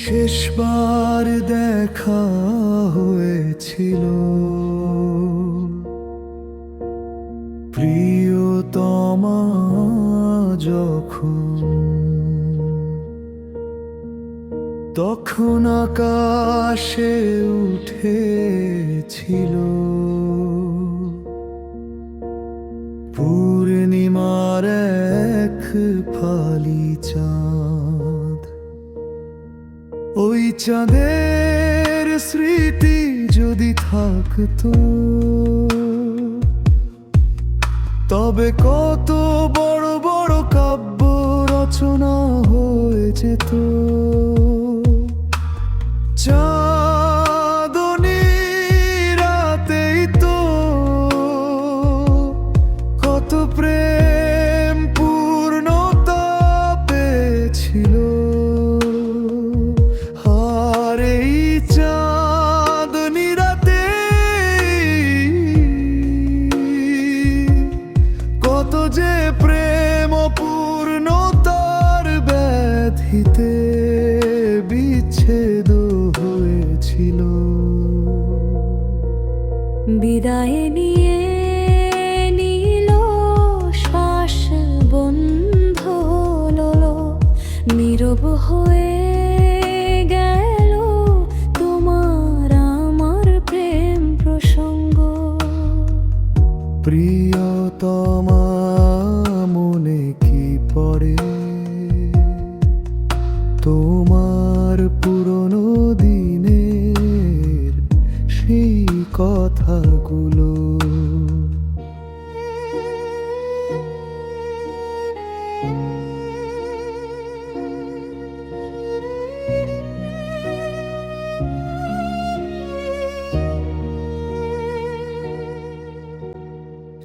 শেষবার দেখা হয়েছিল। প্রিয়তমা যখন তখন আকাশে উঠেছিল পূর্ণিমার এক ফালি ওই চাঁদের স্মৃতি যদি থাকতো, তবে কত বড় বড় কাব্য রচনা হয়ে যেত। চাঁদনি রাতেই তো কত প্রেম ব্যাধিতে বিচ্ছেদ হয়েছিল। বিদায় নিয়ে নিল শ্বাস বন্ধ নীরব হয়ে গেল তোমার আমার প্রেম প্রসঙ্গ। প্রিয়তমা মনে কি পড়ে? তোমার পুরনো দিনের সেই কথাগুলো।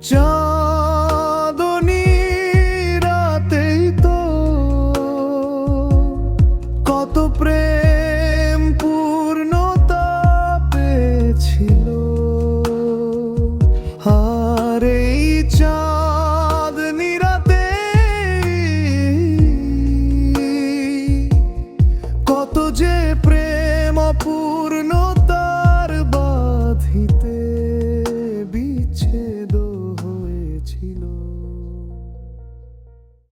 চাঁদনি cool.